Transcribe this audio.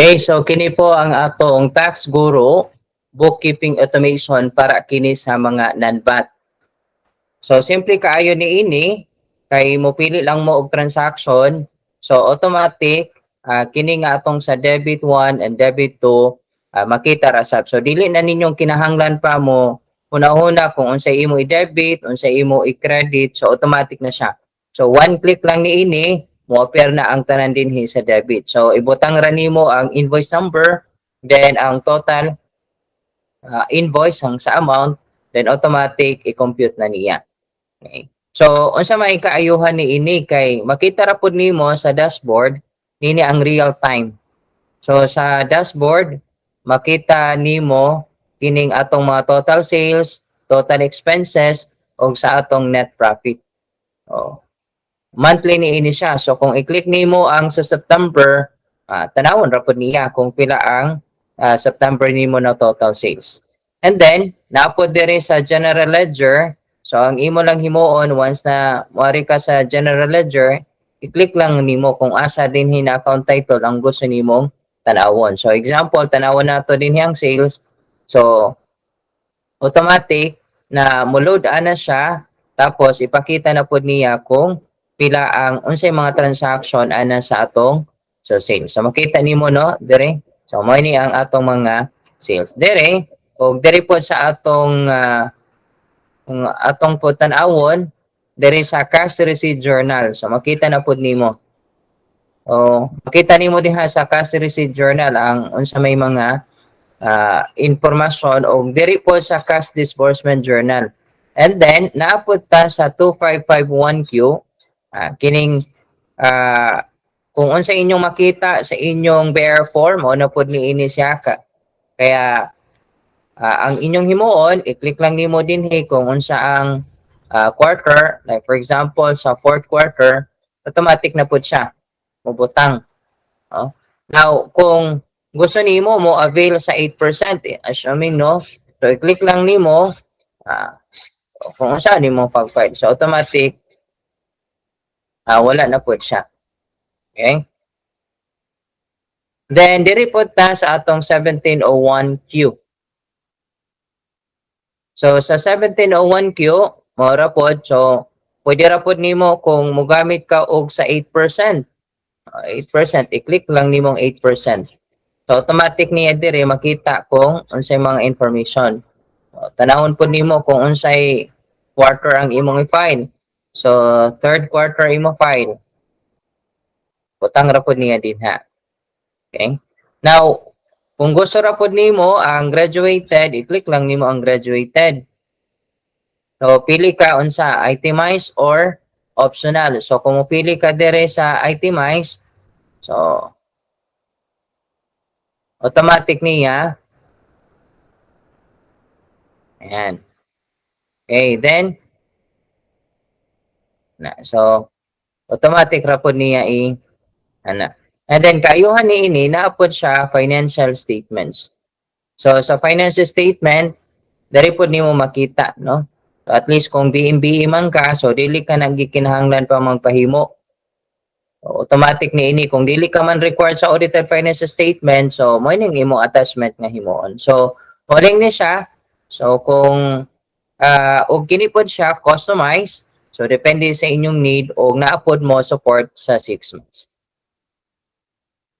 Okay, so kini po ang atong tax guru bookkeeping automation para kini sa mga non-VAT. So simple kaayo ni ini kay mo pili lang mo og transaction so automatic ah, kini nga atong sa debit 1 and debit 2 ah, makita ra sab. So dili na ninyong kinahanglan pa mo una-una kung unsay imo i-debit, unsay imo i-credit, so automatic na siya. So one click lang ni ini mo appear na ang tanan dinhi sa debit. So ibutang ra nimo ang invoice number, then ang total uh, invoice ang sa amount, then automatic i-compute na niya. Okay. So unsa may kaayuhan ni ini kay makita ra pud nimo sa dashboard nini ang real time. So sa dashboard makita nimo kining atong mga total sales, total expenses ug sa atong net profit. Oh monthly ni ini siya. So kung i-click nimo ang sa September, ah, tanawon ra pud niya kung pila ang ah, September nimo na total sales. And then naapod diri sa general ledger. So ang imo lang himuon once na moari ka sa general ledger, i-click lang nimo kung asa din hina account title ang gusto nimong tanawon. So example, tanawon nato din ang sales. So automatic na mo-load ana siya tapos ipakita na pud niya kung pila ang unsay mga transaction ana sa atong so sales. So makita nimo no dire. So mo ni ang atong mga sales dire o dire po sa atong kung atong po tan-awon dire sa cash receipt journal. So makita na pud nimo. O makita nimo diha sa cash receipt journal ang unsa may mga ah, informasyon o dire po sa cash disbursement journal. And then naapod ta sa 2551Q Ah, kining ah, kung unsa inyong makita sa inyong bear form o na pud ni ini siya ka. Kaya ah, ang inyong himuon, i-click lang nimo dinhi kung unsa ang ah, quarter, like for example sa fourth quarter, automatic na pud siya. Mubutang. Oh. Now, kung gusto nimo mo avail sa 8%, eh, assuming no, so i-click lang nimo ah, kung unsa nimo pag-file. So automatic ah wala na po siya. Okay? Then, diri po sa atong 1701Q. So, sa 1701Q, mora po, so, pwede ra po nimo kung mugamit ka og sa 8%. Ah, 8%, i-click lang nimo ang 8%. So, automatic niya diri makita kung unsay mga information. So, tanawon po nimo kung unsay quarter ang imong i-file. So, third quarter imo file. Butang ra pod niya din ha. Okay? Now, kung gusto ra pod nimo ang graduated, i-click lang nimo ang graduated. So, pili ka unsa, itemize or optional. So, kung mupili ka dire sa itemize, so, automatic niya. Ayan. Okay, then, na. So, automatic ra pod niya i ana. And then kayuhan ni ini naapod siya financial statements. So sa financial statement diri pod nimo makita no. So, at least kung BMBE man ka so dili ka nagikinahanglan pa magpahimo. So, automatic ni ini kung dili ka man required sa audited financial statement so mo ning imo attachment nga himuon. So mo ni siya. So kung uh, og kini pod siya customize So, depende sa inyong need o naapod mo support sa 6 months.